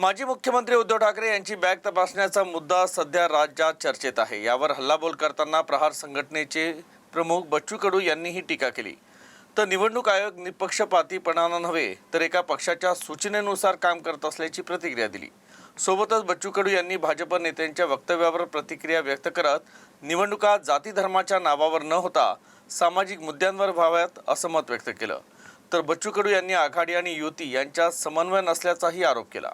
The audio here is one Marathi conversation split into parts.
माजी मुख्यमंत्री उद्धव ठाकरे यांची बॅग तपासण्याचा मुद्दा सध्या राज्यात चर्चेत आहे. यावर हल्लाबोल करताना प्रहार संघटनेचे प्रमुख बच्चू कडू यांनी ही टीका केली. तर निवडणूक आयोग निपक्षपातीपणानं नव्हे तर एका पक्षाच्या सूचनेनुसार काम करत असल्याची प्रतिक्रिया दिली. सोबतच बच्चू कडू यांनी भाजप नेत्यांच्या वक्तव्यावर प्रतिक्रिया व्यक्त करत निवडणुका जाती धर्माच्या नावावर न होता सामाजिक मुद्द्यांवर व्हाव्यात असं मत व्यक्त केलं. तर बच्चू कडू यांनी आघाडी आणि युती यांच्यात समन्वय नसल्याचाही आरोप केला.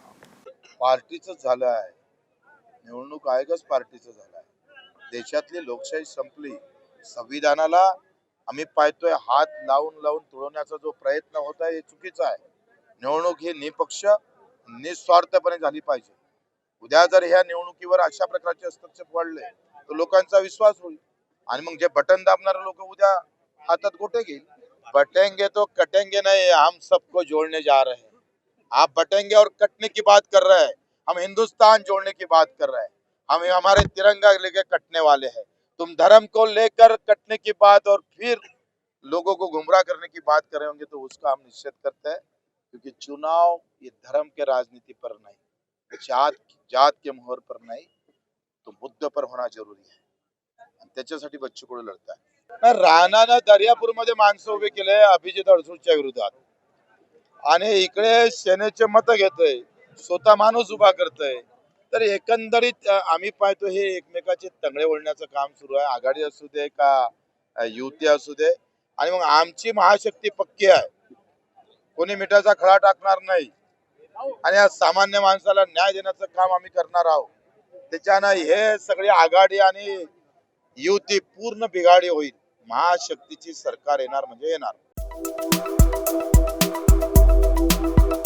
पार्टीच झालं आहे निवडणूक आयोगच पार्टीचं झालं आहे देशातली लोकशाही संपली. संविधानाला आम्ही पाहतोय हात लावून लावून तुळवण्याचा जो प्रयत्न होत आहे हे चुकीचा आहे. निवडणूक ही निपक्ष निस्वार्थपणे झाली पाहिजे. उद्या जर ह्या निवडणुकीवर अशा प्रकारचे हस्तक्षेप वाढले तर लोकांचा विश्वास होईल. आणि मग जे बटन दाबणारे लोक उद्या हातात गोटे घेईल. बटेंगे तो कटेंगे नाही हम सबको जोडणे जा रहे आप बटेंगे और कटने की बात कर रहे हैं। हम हिंदुस्तान जोड़ने की बात कर रहे हैं। हम हमारे तिरंगा लेके कटने वाले हैं। तुम धर्म को लेकर कटने की बात और फिर लोगों को गुमराह करने की बात कर रहे होंगे तो उसका हम निश्चित करते हैं, क्योंकि चुनाव ये धर्म के राजनीति पर नहीं, जात जात के मोहर पर नहीं तो मुद्दे पर होना जरुरी है। आणि त्याच्यासाठी बच्चू कडू लढत आहे राणानं दर्यापूरमध्ये माणसं उभे केले, अभिजित अडसूळच्या विरोधात. आणि इकडे सेनेचे मत घेतोय स्वतः माणूस उभा करतोय. तर एकंदरीत आम्ही पाहतो हे एकमेकाचे तंगडे ओढण्याचं काम सुरू आहे. आघाडी असू दे का युती असू दे. आणि मग आमची महाशक्ती पक्की आहे. कोणी मिठाचा खळा टाकणार नाही. आणि या सामान्य माणसाला न्याय देण्याचं काम आम्ही करणार आहोत. त्याच्यानं हे सगळी आघाडी आणि युती पूर्ण बिघाडी होईल. महाशक्तीची सरकार येणार म्हणजे येणार. Thank you.